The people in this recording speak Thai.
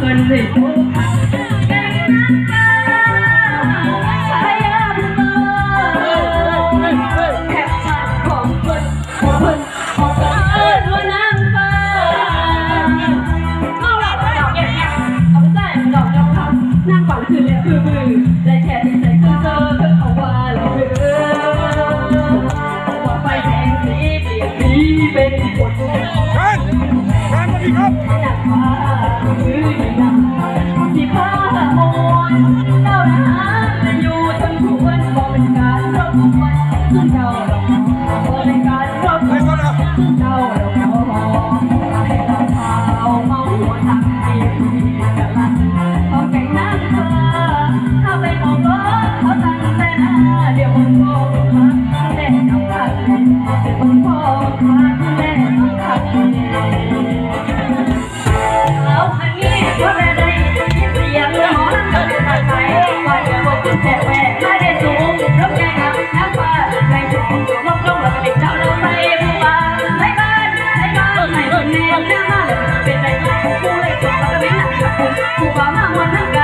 เงินเลยทุงแก่งนัายาบุญแคบชาติของคนของคนของคนเอิญนางฟ้าเอาละดอกแก่เอาไปส่ดอกยองคำนั่งก่อคือเรือมือและแที่ เจ้าดอกไม้บริการรถเจ้าดอกไม้ ผู้บ่าวมาวันนั้น